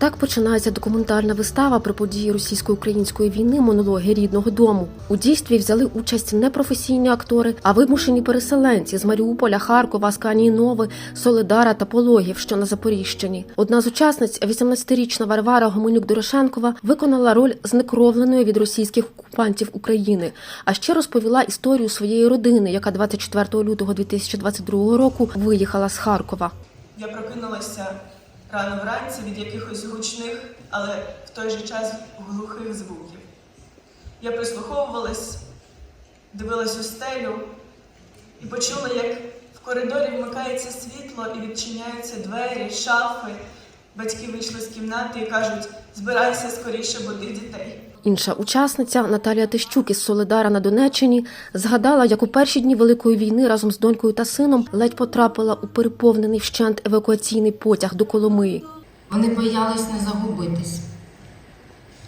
Так починається документальна вистава про події російсько-української війни монологи рідного дому. У дійстві взяли участь не професійні актори, а вимушені переселенці з Маріуполя, Харкова, Асканії Нови, Солидара та Пологів, що на Запоріжчині. Одна з учасниць, 18-річна Варвара Гоменюк Дорошенкова, виконала роль знекровленої від російських окупантів України, а ще розповіла історію своєї родини, яка 24 лютого 2022 року виїхала з Харкова. Я прокинулася рано вранці від якихось гучних, але в той же час глухих звуків. Я прислуховувалась, дивилась у стелю і почула, як в коридорі вмикається світло і відчиняються двері, шафи. Батьки вийшли з кімнати і кажуть: збирайся скоріше, буди дітей. Інша учасниця Наталія Тищук із Солидара на Донеччині згадала, як у перші дні великої війни разом з донькою та сином ледь потрапила у переповнений вщент евакуаційний потяг до Коломиї. Вони боялись не загубитись.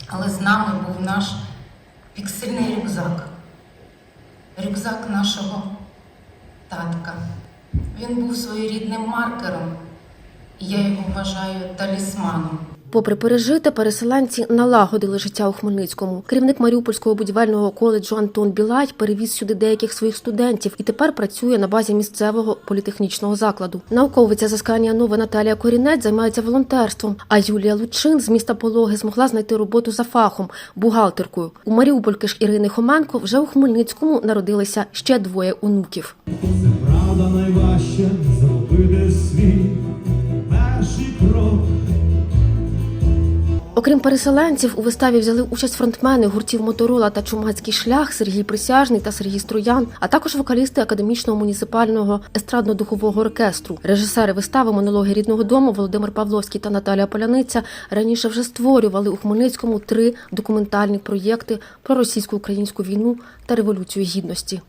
Але з нами був наш піксельний рюкзак. Рюкзак нашого татка. Він був своєрідним маркером, я його вважаю талісманом. Попри пережите, переселенці налагодили життя у Хмельницькому. Керівник Маріупольського будівельного коледжу Антон Білай перевіз сюди деяких своїх студентів і тепер працює на базі місцевого політехнічного закладу. Науковиця з Нова Наталія Корінець займається волонтерством. А Юлія Лучин з міста Пологи змогла знайти роботу за фахом бухгалтеркою. У Маріупольки ж Ірини Хоменко вже у Хмельницькому народилися ще двоє онуків. Окрім переселенців, у виставі взяли участь фронтмени гуртів Моторола та Чумацький шлях Сергій Присяжний та Сергій Строян, а також вокалісти академічного муніципального естрадно-духового оркестру. Режисери вистави монологи рідного дому Володимир Павловський та Наталія Поляниця раніше вже створювали у Хмельницькому три документальні проєкти про російсько-українську війну та революцію гідності.